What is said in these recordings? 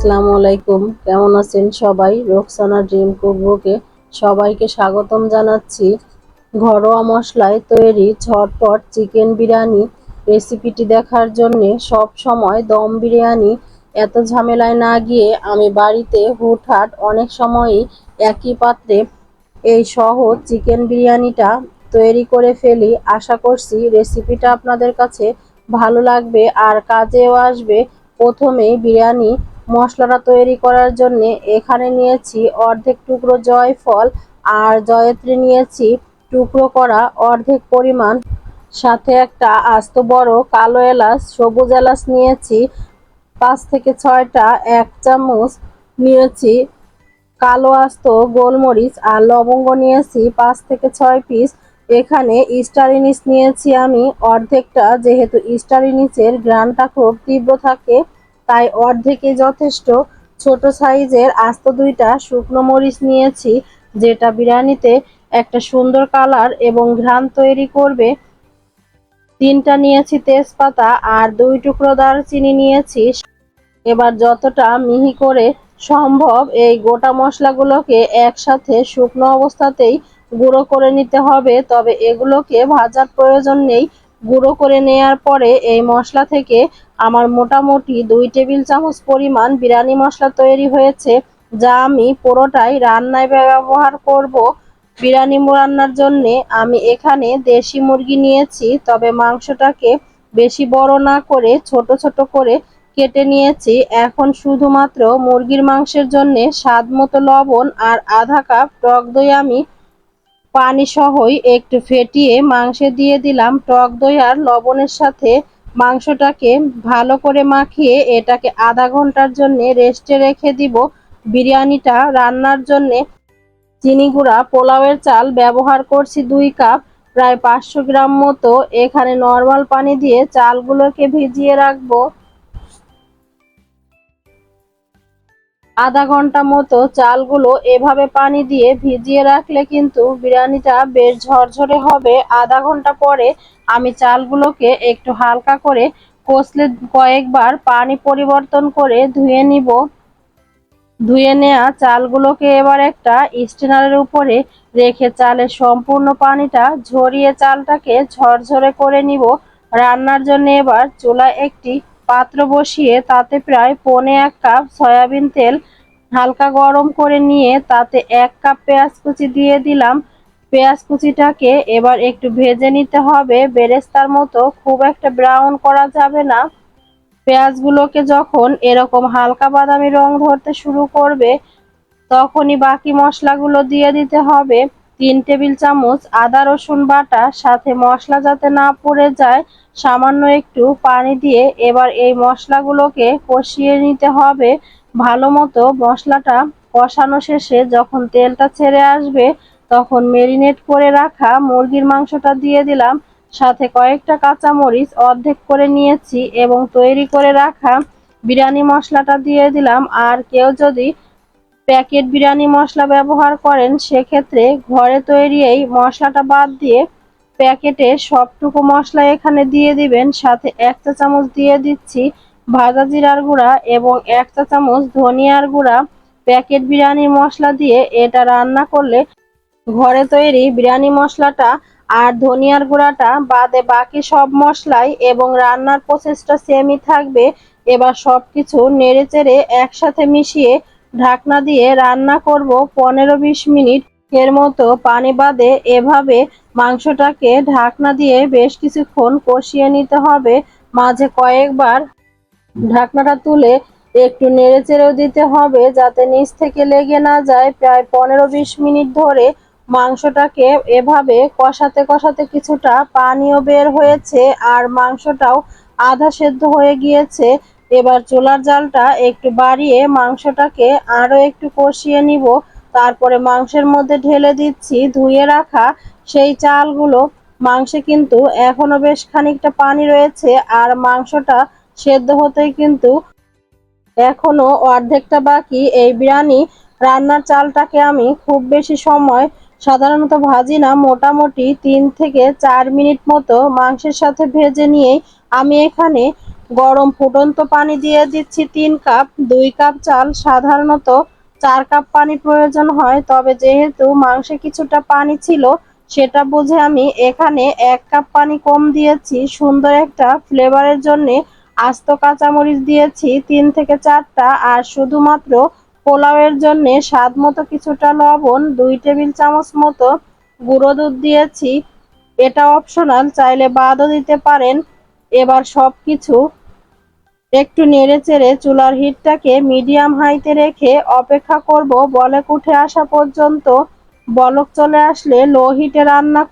আসসালামু আলাইকুম। কেমন আছেন সবাই? রোকসানা ড্রিম কুকবুকে সবাইকে স্বাগতম জানাচ্ছি। ঘরোয়া মশলায় তৈরি ঝটপট চিকেন বিরিয়ানি রেসিপিটি দেখার জন্য সব সময় দম বিরিয়ানি এত ঝামেলায় না গিয়ে আমি বাড়িতে হুটহাট অনেক সময়ই একই পাত্রে এই সহজ চিকেন বিরিয়ানিটা তৈরি করে ফেলি। আশা করছি রেসিপিটা আপনাদের কাছে ভালো লাগবে আর কাজেও আসবে। প্রথমেই বিরিয়ানি মশলাটা তৈরি করার জন্য এখানে নিয়েছি অর্ধেক টুকরো জয়ফল আর জয়ত্রী নিয়েছি টুকরো করা অর্ধেক পরিমাণ। সাথে একটা আস্ত বড় কালো এলাচ, সবুজ এলাচ নিয়েছি। পাঁচ থেকে ছয়টা এক চামচ নিয়েছি কালো আস্ত গোলমরিচ আর লবঙ্গ নিয়েছি পাঁচ থেকে ছয় পিস। এখানে স্টারিনিস নিয়েছি আমি। অর্ধেকটা যেহেতু স্টারিনিসের গ্রানটা খুব তীব্র থাকে তাই অর্ধেকে যথেষ্ট। ছোট সাইজের আস্ত দুইটা শুকনো মরিচ নিয়েছি, যেটা বিরিয়ানিতে একটা সুন্দর কালার এবং ঘ্রাণ তৈরি করবে। তিনটা নিয়েছি তেজপাতা আর দুই টুকরো দারচিনি নিয়েছি। এবার যতটা মিহি করে সম্ভব এই গোটা মশলাগুলোকে একসাথে শুকনো অবস্থাতেই গুঁড়ো করে নিতে হবে, তবে এগুলোকে ভাজার প্রয়োজন নেই। গুঁড়ো করে নেয়ার পরে এই মশলা থেকে আমার মোটামুটি দুই টেবিল চামচ পরিমাণ বিরিয়ানি মশলা তৈরি হয়েছে, যা আমি পুরোটাই রান্নায় ব্যবহার করব। বিরিয়ানি রান্নার জন্য আমি এখানে দেশি মুরগি নিয়েছি, তবে মাংসটাকে বেশি বড় না করে ছোট ছোট করে কেটে নিয়েছি। এখন শুধুমাত্র মুরগির মাংসের জন্য স্বাদ মতো লবণ আর আধা কাপ টক দই আমি পানি সহই একটু ফেটিয়ে মাংসে দিয়ে দিলাম টক দই আর লবণের সাথে মাংসটাকে ভালো করে মাখিয়ে এটাকে আধা ঘণ্টার জন্য রেস্টে রেখে দিব। বিরিয়ানিটা রান্নার জন্যে চিনি গুঁড়া, পোলাওয়ের চাল ব্যবহার করছি দুই কাপ, প্রায় পাঁচশো গ্রাম মতো। এখানে নর্মাল পানি দিয়ে চালগুলোকে ভিজিয়ে রাখব। আধা ঘণ্টা মতো চালগুলো এভাবে পানি দিয়ে ভিজিয়ে রাখলে কিন্তু বিরিয়ানিটা বেশ ঝরঝরে হবে। আধা ঘণ্টা পরে আমি চালগুলোকে একটু হালকা করে কষলে কয়েকবার পানি পরিবর্তন করে ধুয়ে নিব। ধুয়ে নেওয়া চালগুলোকে এবার একটা স্টেনারের উপরে রেখে চালের সম্পূর্ণ পানিটা ঝরিয়ে চালটাকে ঝরঝরে করে নিব। রান্নার জন্য এবার চুলায় একটি পাত্র বসিয়ে তাতে প্রায় পনে এক কাপ সয়াবিন তেল হালকা গরম করে নিয়ে তাতে এক কাপ পেঁয়াজ কুচি দিয়ে দিলাম। পেঁয়াজ কুচিটাকে এবার একটু ভেজে নিতে হবে। বেরেস্তার মতো খুব একটা ব্রাউন করা যাবে না। পেঁয়াজগুলোকে যখন এরকম হালকা বাদামি রং ধরতে শুরু করবে, তখনই বাকি মশলাগুলো দিয়ে দিতে হবে। তিন টেবিল চামচ আদা, রসুন বাটা, সাথে মশলা যাতে না পড়ে যায়, সামান্য একটু পানি দিয়ে এবার এই মশলাগুলোকে কষিয়ে নিতে হবে। ভালো মতো মশলাটা কষানো শেষে যখন তেলটা ছেড়ে আসবে, তখন মেরিনেট করে রাখা মুরগির মাংসটা দিয়ে দিলাম। সাথে কয়েকটা কাঁচা মরিচ অর্ধেক করে নিয়েছি এবং তৈরি করে রাখা বিরিয়ানি মশলাটা দিয়ে দিলাম। আর কেউ যদি প্যাকেট বিরিয়ানি মশলা ব্যবহার করেন, সেক্ষেত্রে ঘরে তৈরি এই মশলাটা বাদ দিয়ে প্যাকেটে সবটুকু মশলা এখানে দিয়ে দিবেন। সাথে এক চা চামচ দিয়ে দিচ্ছি ভাজা জিরার গুঁড়া এবং এক চা চামচ ধনিয়ার গুঁড়া। প্যাকেট বিরিয়ানির মশলা দিয়ে এটা রান্না করলে ঘরে তৈরি বিরিয়ানি মশলাটা আর ধনিয়ার গুঁড়াটা বাদে বাকি সব মশলাই এবং রান্নার প্রসেসটা সেমই থাকবে। এবার সব কিছু নেড়ে চেড়ে একসাথে মিশিয়ে ঢাকনা দিয়ে রান্না করব পনেরো বিশ মিনিট। এর মতো পানি বাদে এভাবে মাংসটাকে ঢাকনা দিয়ে বেশ কিছুক্ষণ কষিয়ে নিতে হবে। মাঝে কয়েকবার ঢাকনাটা তুলে একটু নেড়ে চেড়েও দিতে হবে যাতে নিচ থেকে লেগে না যায়। প্রায় পনেরো বিশ মিনিট ধরে মাংসটাকে এভাবে কষাতে কষাতে কিছুটা পানিও বের হয়েছে আর মাংসটাও আধা সেদ্ধ হয়ে গিয়েছে। এবার চুলার জালটা একটু বাড়িয়ে মাংসটাকে আরও একটু কষিয়ে নিব। তারপরে মাংসের মধ্যে ঢেলে দিচ্ছি, ধুয়ে রাখা সেই চালগুলো। মাংসে কিন্তু এখনও বেশ খানিকটা পানি রয়েছে আর মাংসটা সেদ্ধ হতে কিন্তু এখনও অর্ধেকটা বাকি। এই বিরিয়ানি রান্নার চালটাকে আমি খুব বেশি সময় সাধারণত ভাজি না, মোটামুটি তিন থেকে চার মিনিট মতো মাংসের সাথে ভেজে নিয়েই আমি এখানে গরম ফুটন্ত পানি দিয়ে দিচ্ছি তিন কাপ, দুই কাপ চাল, সাধারণত চার কাপ পানি প্রয়োজন হয়, তবে যেহেতু মাংসে কিছুটা পানি ছিল, সেটা বুঝে আমি এখানে এক কাপ পানি কম দিয়েছি। সুন্দর একটা ফ্লেভারের জন্যে আস্ত কাঁচামরিচ দিয়েছি, তিন থেকে চারটা, আর শুধুমাত্র পোলাওয়ের জন্য স্বাদ মতো কিছুটা লবণ, দুই টেবিল চামচ মতো গুঁড়ো দুধ দিয়েছি। এটা অপশনাল চাইলে বাদও দিতে পারেন। এবার সব কিছু একটু নেড়ে চেড়ে চুলার হিটটাকে মিডিয়াম হাইতে রেখে অপেক্ষা করব, বলক উঠে আসা পর্যন্ত। বলক চলে আসলে লো হিটে রান্না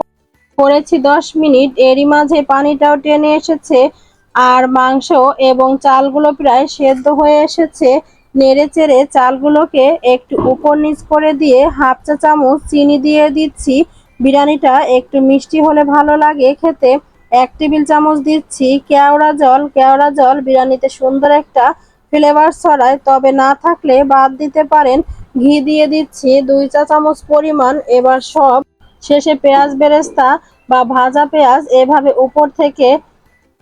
করেছি দশ মিনিট, এরই মাঝে পানিটাও টেনে এসেছে আর মাংস এবং চালগুলো প্রায় সেদ্ধ হয়ে এসেছে। নেড়ে চেড়ে চালগুলোকে একটু উপর নিচ করে দিয়ে হাফ চা চামচ চিনি দিয়ে দিচ্ছি। বিরিয়ানিটা একটু মিষ্টি হলে ভালো লাগে খেতে। টেবিল চামচ দিচ্ছি কেওড়া জল। কেওড়া জল বিরিয়ানিতে সুন্দর একটা ফ্লেভার ছড়ায়, তবে না থাকলে বাদ দিতে পারেন। ঘি দিয়ে দিচ্ছি দুই চা চামচ পরিমাণ। এবার সব শেষে পেঁয়াজ বেরেস্তা বা ভাজা পেঁয়াজ এভাবে উপর থেকে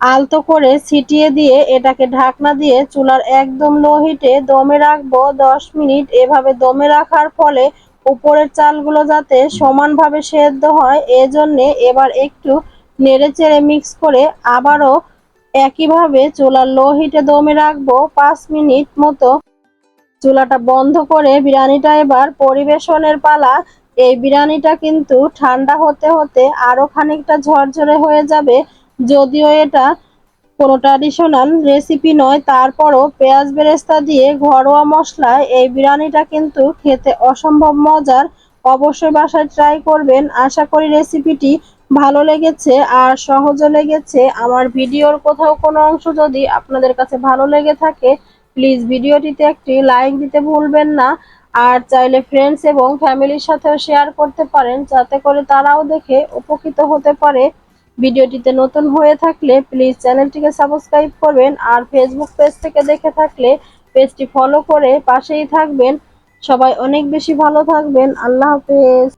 আলতো করে ছিটিয়ে দিয়ে এটাকে ঢাকনা দিয়ে চুলার একদম লো হিটে দমে রাখব দশ মিনিট। এভাবে দমে রাখার ফলে উপরের চালগুলো যাতে সমানভাবে সেদ্ধ হয়, এজন্যে এবার একটু নেড়ে চেড়ে মিক্স করে আবারও একইভাবে চুলার লো হিটে দমে রাখব পাঁচ মিনিট মতো। চুলাটা বন্ধ করে বিরিয়ানিটা এবার পরিবেশনের পালা। এই বিরিয়ানিটা কিন্তু ঠান্ডা হতে হতে আরও খানিকটা ঝরঝরে হয়ে যাবে। যদিও এটা কোনো ট্র্যাডিশনাল রেসিপি নয়, তারপরও পেঁয়াজ বেরেস্তা দিয়ে ঘরোয়া মশলায় এই বিরিয়ানিটা কিন্তু খেতে অসম্ভব মজার। অবশ্যই বাসায় ট্রাই করবেন। আশা করি রেসিপিটি ভালো লেগেছে আর সহজও লেগেছে। আমার ভিডিওর কোথাও কোনো অংশ যদি আপনাদের কাছে ভালো লেগে থাকে প্লিজ ভিডিওটিতে একটি লাইক দিতে ভুলবেন না। আর চাইলে ফ্রেন্ডস এবং ফ্যামিলির সাথেও শেয়ার করতে পারেন, যাতে করে তারাও দেখে উপকৃত হতে পারে। ভিডিওটিতে নতুন হয়ে থাকলে প্লিজ চ্যানেলটিকে সাবস্ক্রাইব করবেন আর ফেসবুক পেজ থেকে দেখে থাকলে পেজটি ফলো করে পাশেই থাকবেন। সবাই অনেক বেশি ভালো থাকবেন। আল্লাহ হাফেজ।